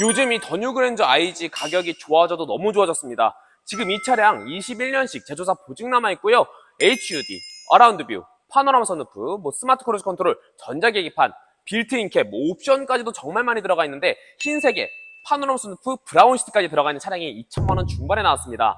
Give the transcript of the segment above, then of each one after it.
요즘 이 더뉴 그랜저 IG 가격이 좋아져도 너무 좋아졌습니다. 지금 이 차량 21년식 제조사 보증 남아 있고요. HUD, 어라운드 뷰, 파노라마 선루프, 뭐 스마트 크루즈 컨트롤, 전자계기판, 빌트인 캡, 뭐 옵션까지도 정말 많이 들어가 있는데 흰색에 파노라마 선루프, 브라운 시트까지 들어가 있는 차량이 2천만 원 중반에 나왔습니다.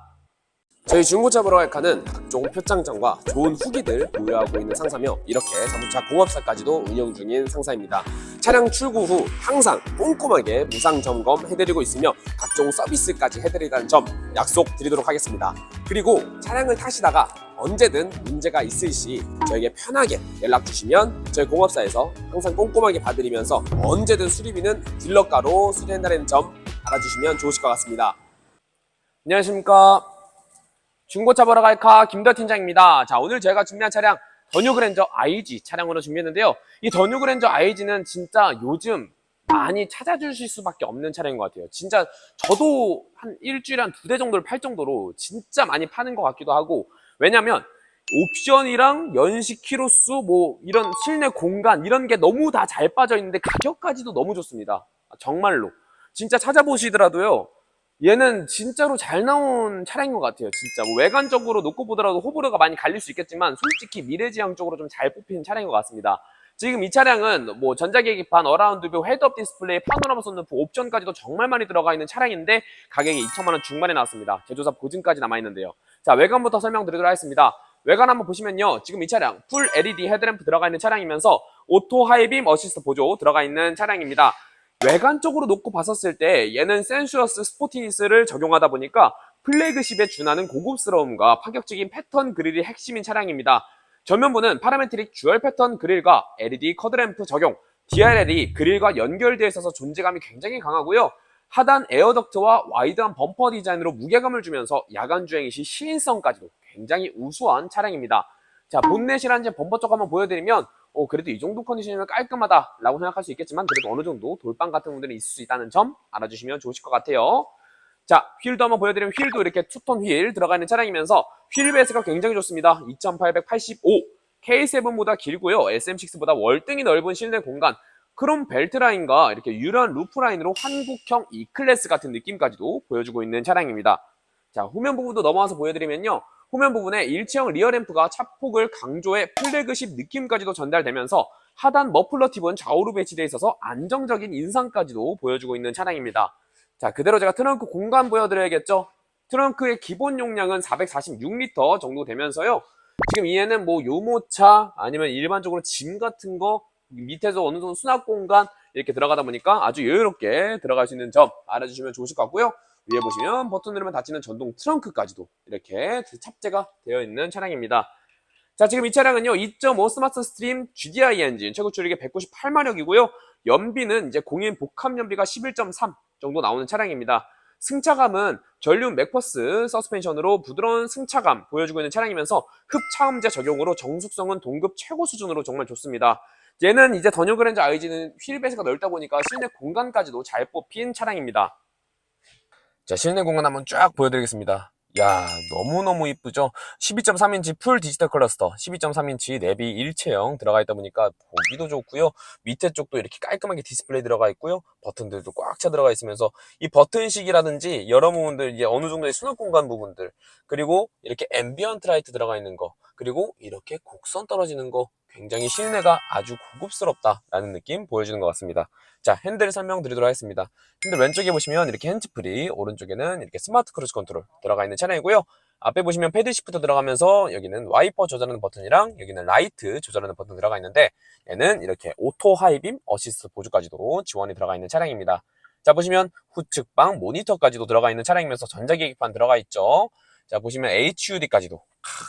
저희 중고차 보러 갈 칸은 각종 표창장과 좋은 후기들 보유하고 있는 상사며 이렇게 자동차 공업사까지도 운영 중인 상사입니다. 차량 출고 후 항상 꼼꼼하게 무상 점검 해드리고 있으며 각종 서비스까지 해드리다는 점 약속 드리도록 하겠습니다. 그리고 차량을 타시다가 언제든 문제가 있을 시 저에게 편하게 연락 주시면 저희 공업사에서 항상 꼼꼼하게 봐드리면서 언제든 수리비는 딜러가로 수리한다는 점 알아주시면 좋으실 것 같습니다. 안녕하십니까. 중고차 보러 갈카 김더 팀장입니다. 자, 오늘 제가 준비한 차량 더뉴 그랜저 IG 차량으로 준비했는데요. 이 더뉴 그랜저 IG는 진짜 요즘 많이 찾아주실 수밖에 없는 차량인 것 같아요. 진짜 저도 한 일주일에 한 두 대 정도를 팔 정도로 진짜 많이 파는 것 같기도 하고 왜냐면 옵션이랑 연식 키로수 뭐 이런 실내 공간 이런 게 너무 다 잘 빠져 있는데 가격까지도 너무 좋습니다. 정말로 진짜 찾아보시더라도요. 얘는 진짜로 잘 나온 차량인 것 같아요. 진짜 뭐 외관적으로 놓고 보더라도 호불호가 많이 갈릴 수 있겠지만 솔직히 미래지향 쪽으로 좀 잘 뽑히는 차량인 것 같습니다. 지금 이 차량은 뭐 전자계기판, 어라운드뷰, 헤드업 디스플레이, 파노라마 선루프, 옵션까지도 정말 많이 들어가 있는 차량인데 가격이 2천만 원 중반에 나왔습니다. 제조사 보증까지 남아 있는데요. 자 외관부터 설명드리도록 하겠습니다. 외관 한번 보시면요. 지금 이 차량 풀 LED 헤드램프 들어가 있는 차량이면서 오토 하이빔 어시스트 보조 들어가 있는 차량입니다. 외관적으로 놓고 봤었을 때 얘는 센슈어스 스포티니스를 적용하다 보니까 플래그십에 준하는 고급스러움과 파격적인 패턴 그릴이 핵심인 차량입니다. 전면부는 파라메트릭 듀얼 패턴 그릴과 LED 커드램프 적용, DRL이 그릴과 연결되어 있어서 존재감이 굉장히 강하고요. 하단 에어덕트와 와이드한 범퍼 디자인으로 무게감을 주면서 야간 주행 시 시인성까지도 굉장히 우수한 차량입니다. 자, 본넷이란 제 범퍼 쪽 한번 보여드리면 어, 그래도 이 정도 컨디션이면 깔끔하다라고 생각할 수 있겠지만 그래도 어느 정도 돌빵 같은 부분들이 있을 수 있다는 점 알아주시면 좋으실 것 같아요. 자, 휠도 한번 보여드리면 휠도 이렇게 투톤 휠 들어가 있는 차량이면서 휠 베이스가 굉장히 좋습니다. 2885 K7보다 길고요. SM6보다 월등히 넓은 실내 공간 크롬 벨트 라인과 이렇게 유려한 루프 라인으로 한국형 E클래스 같은 느낌까지도 보여주고 있는 차량입니다. 자, 후면 부분도 넘어와서 보여드리면요. 후면 부분에 일체형 리어 램프가 차폭을 강조해 플래그십 느낌까지도 전달되면서 하단 머플러 팁은 좌우로 배치되어 있어서 안정적인 인상까지도 보여주고 있는 차량입니다. 자, 그대로 제가 트렁크 공간 보여드려야겠죠? 트렁크의 기본 용량은 446리터 정도 되면서요. 지금 얘는 뭐 요모차 아니면 일반적으로 짐 같은 거 밑에서 어느 정도 수납 공간 이렇게 들어가다 보니까 아주 여유롭게 들어갈 수 있는 점 알아주시면 좋으실 것 같고요. 위에 보시면 버튼 누르면 닫히는 전동 트렁크까지도 이렇게 탑재가 되어 있는 차량입니다. 자, 지금 이 차량은요, 2.5 스마트 스트림 GDI 엔진, 최고 출력이 198마력이고요. 연비는 이제 공인 복합 연비가 11.3 정도 나오는 차량입니다. 승차감은 전륜 맥퍼스 서스펜션으로 부드러운 승차감 보여주고 있는 차량이면서 흡차음제 적용으로 정숙성은 동급 최고 수준으로 정말 좋습니다. 얘는 이제 더뉴 그랜저 IG는 휠베이스가 넓다 보니까 실내 공간까지도 잘 뽑힌 차량입니다. 자, 실내 공간 한번 쫙 보여드리겠습니다. 야, 너무너무 이쁘죠? 12.3인치 풀 디지털 클러스터, 12.3인치 내비 일체형 들어가 있다 보니까 보기도 좋고요. 밑에 쪽도 이렇게 깔끔하게 디스플레이 들어가 있고요. 버튼들도 꽉 차 들어가 있으면서 이 버튼식이라든지 여러 부분들 이제 어느 정도의 수납 공간 부분들 그리고 이렇게 앰비언트 라이트 들어가 있는 거 그리고 이렇게 곡선 떨어지는 거 굉장히 실내가 아주 고급스럽다라는 느낌 보여주는 것 같습니다. 자, 핸들 설명드리도록 하겠습니다. 핸들 왼쪽에 보시면 이렇게 핸즈프리, 오른쪽에는 이렇게 스마트 크루즈 컨트롤 들어가 있는 차량이고요. 앞에 보시면 패드 시프트 들어가면서 여기는 와이퍼 조절하는 버튼이랑 여기는 라이트 조절하는 버튼 들어가 있는데 얘는 이렇게 오토 하이빔 어시스트 보조까지도 지원이 들어가 있는 차량입니다. 자, 보시면 후측방 모니터까지도 들어가 있는 차량이면서 전자계기판 들어가 있죠. 자, 보시면 HUD까지도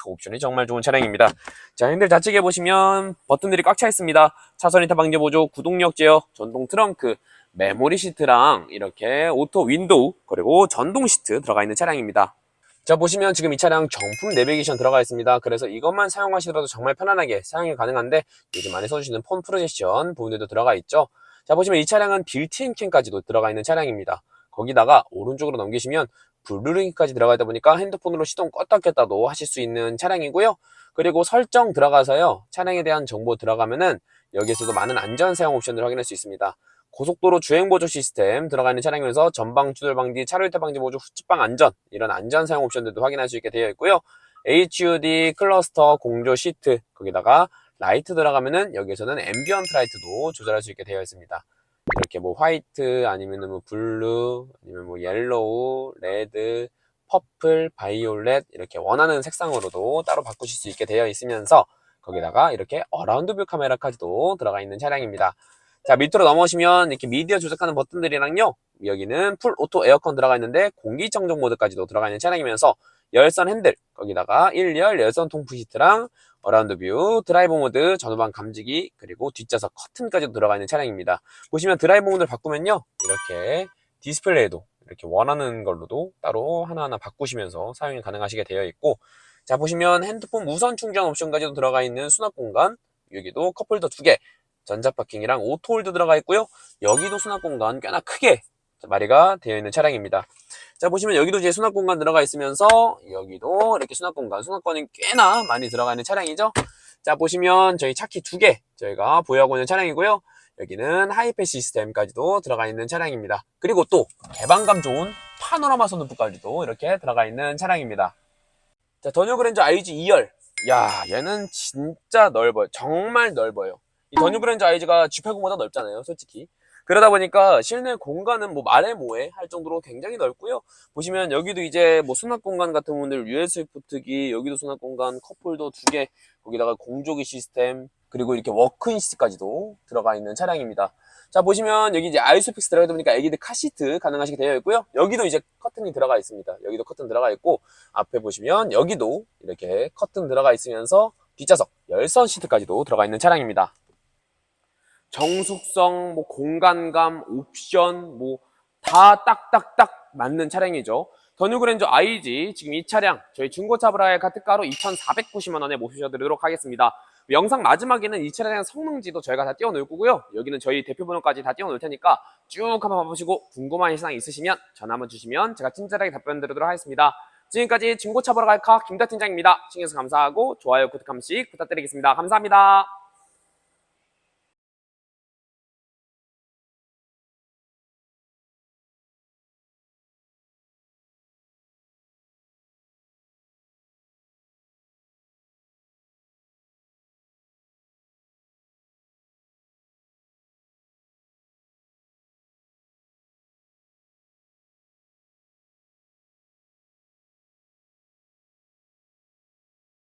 옵션이 정말 좋은 차량입니다. 자, 핸들 좌측에 보시면 버튼들이 꽉 차 있습니다. 차선 이탈 방지 보조, 구동력 제어, 전동 트렁크, 메모리 시트랑 이렇게 오토 윈도우 그리고 전동 시트 들어가 있는 차량입니다. 자 보시면 지금 이 차량 정품 내비게이션 들어가 있습니다. 그래서 이것만 사용하시더라도 정말 편안하게 사용이 가능한데 요즘 많이 써주시는 폰 프로젝션 부분들도 들어가 있죠. 자 보시면 이 차량은 빌트인 캠까지도 들어가 있는 차량입니다. 거기다가 오른쪽으로 넘기시면 블루링까지 들어가 있다 보니까 핸드폰으로 시동 껐다 켰다도 하실 수 있는 차량이고요. 그리고 설정 들어가서요. 차량에 대한 정보 들어가면은 여기에서도 많은 안전 사용 옵션을 확인할 수 있습니다. 고속도로 주행보조 시스템 들어가 있는 차량이면서 전방 추돌 방지, 차로이탈 방지 보조, 후측방 안전 이런 안전 사용 옵션들도 확인할 수 있게 되어 있고요. HUD 클러스터 공조 시트 거기다가 라이트 들어가면은 여기에서는 앰비언트 라이트도 조절할 수 있게 되어 있습니다. 이렇게 뭐 화이트 아니면은 뭐 블루 아니면 뭐 옐로우, 레드, 퍼플, 바이올렛 이렇게 원하는 색상으로도 따로 바꾸실 수 있게 되어 있으면서 거기다가 이렇게 어라운드 뷰 카메라까지도 들어가 있는 차량입니다. 자 밑으로 넘어오시면 이렇게 미디어 조작하는 버튼들이랑요 여기는 풀 오토 에어컨 들어가 있는데 공기청정 모드까지도 들어가 있는 차량이면서 열선 핸들 거기다가 1열 열선 통풍 시트랑 어라운드 뷰 드라이브 모드 전후방 감지기 그리고 뒷좌석 커튼까지도 들어가 있는 차량입니다 보시면 드라이브 모드를 바꾸면요 이렇게 디스플레이도 이렇게 원하는 걸로도 따로 하나하나 바꾸시면서 사용이 가능하시게 되어 있고 자 보시면 핸드폰 무선 충전 옵션까지도 들어가 있는 수납 공간 여기도 컵홀더 두 개 전자 파킹이랑 오토홀드 들어가 있고요. 여기도 수납 공간 꽤나 크게 마리가 되어 있는 차량입니다. 자 보시면 여기도 이제 수납 공간 들어가 있으면서 여기도 이렇게 수납 공간, 수납권이 꽤나 많이 들어가 있는 차량이죠. 자 보시면 저희 차키 두 개 저희가 보유하고 있는 차량이고요. 여기는 하이패 시스템까지도 들어가 있는 차량입니다. 그리고 또 개방감 좋은 파노라마 선루프까지도 이렇게 들어가 있는 차량입니다. 자 더뉴 그랜저 IG 2열 야 얘는 진짜 넓어요. 정말 넓어요. 이 더뉴 브랜드 IG가 G80보다 넓잖아요, 솔직히. 그러다 보니까 실내 공간은 뭐 말해 뭐해 할 정도로 굉장히 넓고요. 보시면 여기도 이제 뭐 수납 공간 같은 분들 USB 포트기, 여기도 수납 공간, 컵홀더 두 개, 거기다가 공조기 시스템, 그리고 이렇게 워크인 시트까지도 들어가 있는 차량입니다. 자 보시면 여기 이제 아이소픽스 들어가다 보니까 애기들 카시트 가능하시게 되어 있고요. 여기도 이제 커튼이 들어가 있습니다. 여기도 커튼 들어가 있고 앞에 보시면 여기도 이렇게 커튼 들어가 있으면서 뒷좌석 열선 시트까지도 들어가 있는 차량입니다. 정숙성, 뭐 공간감, 옵션, 뭐 다 딱딱딱 맞는 차량이죠. 더뉴 그랜저 IG 지금 이 차량 저희 중고차 브라의 카트가로 2,490만 원에 모셔드리도록 하겠습니다. 영상 마지막에는 이 차량의 성능지도 저희가 다 띄워놓을 거고요. 여기는 저희 대표 번호까지 다 띄워놓을 테니까 쭉 한번 봐보시고 궁금한 사항 있으시면 전화 한번 주시면 제가 친절하게 답변 드리도록 하겠습니다. 지금까지 중고차 보러 갈카 김다 팀장입니다. 시청해주셔서 감사하고 좋아요, 구독 한 번씩 부탁드리겠습니다. 감사합니다.